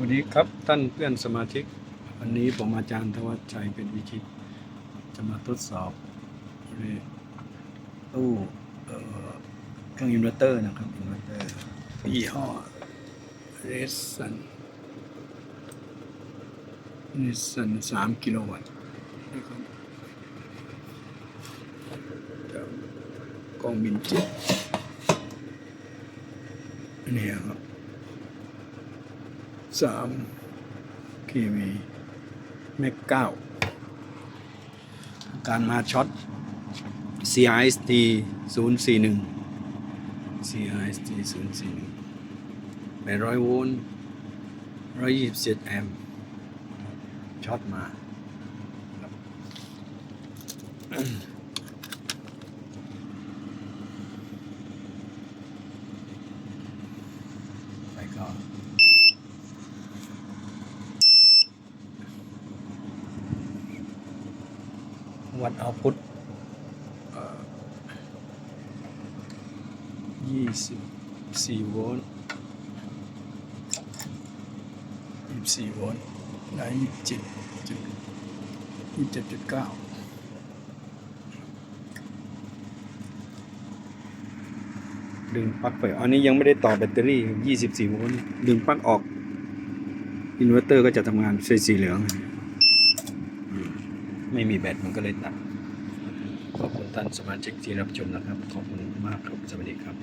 วัสดีครับท่านเพื่อนสมาชิก วันนี้ผมอาจารย์ธวัชชัยเป็นวิชิต จะมาทดสอบตู้เครื่องอินเวอร์เตอร์นะครับอินเวอร์เตอร์ยี่ห้อเรสันเรสันสามกิโลวัตต์นะครับกองบินเจ็ดนี่ครับ สามคีวีแม็กเก้าการมาช็อต CIST 041 CIST 041 800โวลต์127แอมป์ช็อตมาไปก่อน วัดเอาพุทยี่สิบสี่โวลต์ยี่สิบสี่โวลต์ได้ยี่สิบเจ็ดจุดยี่สิบเจ็ดจุดเก้าดึงปลั๊กไฟอันนี้ยังไม่ได้ต่อแบตเตอรี่ 24 โวลต์ ดึงปลั๊กออก อินเวอร์เตอร์ก็จะทำงานไฟสีเหลือง ไม่มีแบตมันก็เลยตัด ขอบคุณท่านสมาชิกที่รับชมนะครับ ขอบคุณมากครับ สวัสดีครับ